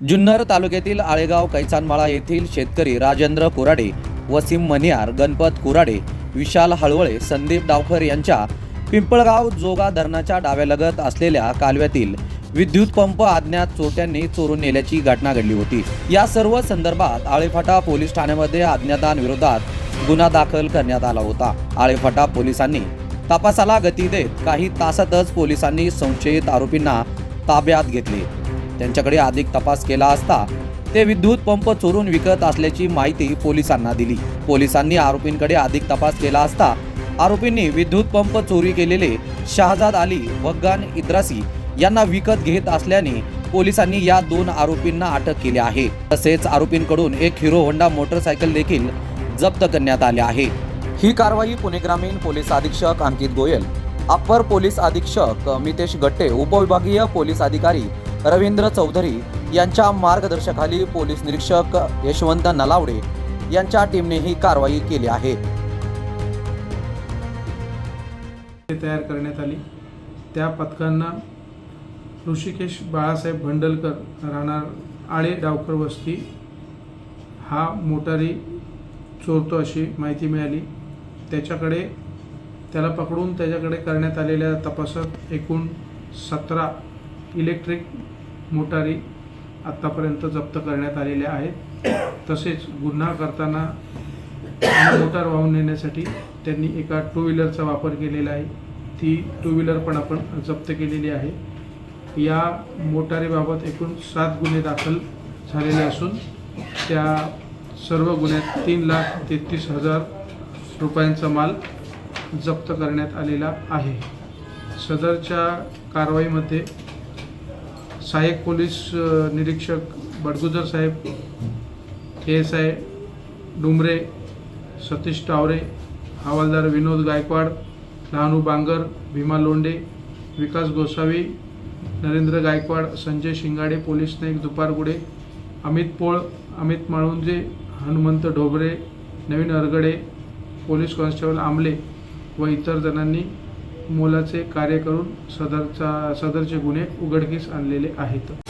जुन्नर तालुक्यातील आळेगाव कैचानमाळा येथील शेतकरी राजेंद्र कुराडे वसीम मनियार गणपत कुराडे विशाल हळवळे संदीप डावखर यांच्या पिंपळगाव जोगा धरणाच्या डाव्यालगत असलेल्या कालव्यातील विद्युत पंप अज्ञात चोरट्यांनी चोरून नेल्याची घटना घडली होती. या सर्व संदर्भात आळेफाटा पोलीस ठाण्यामध्ये अज्ञातांविरोधात गुन्हा दाखल करण्यात आला होता. आळेफाटा पोलिसांनी तपासाला गती देत काही तासातच पोलिसांनी संशयित आरोपींना ताब्यात घेतले. त्यांच्याकडे अधिक तपास केला असता ते विद्युत पंप चोरून विकत असल्याची माहिती पोलिसांना दिली. पोलिसांनी आरोपींकडे अधिक तपास केला असता आरोपींनी विद्युत पंप चोरी केलेले शहाजाद अली वग्गान इद्रासी यांना विकत घेत असल्याने पोलिसांनी या दोन आरोपींना अटक केली आहे. तसेच आरोपींकडून एक हिरो होंडा मोटरसायकल देखील जप्त करण्यात आले आहे. ही कारवाई पुणे ग्रामीण पोलीस अधीक्षक अंकित गोयल अप्पर पोलीस अधीक्षक मितेश गट्टे उपविभागीय पोलीस अधिकारी रवींद्र चौधरी यांच्या मार्गदर्शकाखाली पोलीस निरीक्षक यशवंत नलावडे यांच्या टीमने ही कारवाई केली आहे. तयार करण्यात आली. त्या पथकांना ऋषिकेश बाळासाहेब भंडलकर राहणार आळे डावकर वस्ती हा मोटारी चोरतो अशी माहिती मिळाली. त्याच्याकडे त्याला पकडून त्याच्याकडे करण्यात आलेल्या तपासात एकूण सतरा इलेक्ट्रिक मोटारी आत्तापर्यंत जप्त करण्यात आलेल्या आहेत. तसेच गुन्हा करताना मोटार वाहून नेण्यासाठी त्यांनी एका टू व्हीलरचा वापर केलेला आहे. ती टू व्हीलर पण आपण जप्त केलेली आहे. या मोटारीबाबत एकूण सात गुन्हे दाखल झालेले असून त्या सर्व गुन्ह्यात तीन लाख तेहतीस हजार रुपयांचा माल जप्त करण्यात आलेला आहे. सदरच्या कारवाईमध्ये सहाय्यक पोलीस निरीक्षक Badgujar Saheb K S I Dumre Satish Taware हवालदार Vinod Gaikwad Lahanu Bangar Bhima Londe Vikas Gosavi Narendra Gaikwad Sanjay Shingade police naik Dupargude Amit Pol Amit Malunje Hanumant Dhobare Navin Argade police constable Amle व इतर जणांनी मोलाचे कार्य करून सदरचा सदरचे गुन्हे उघडकीस आणलेले आहेत.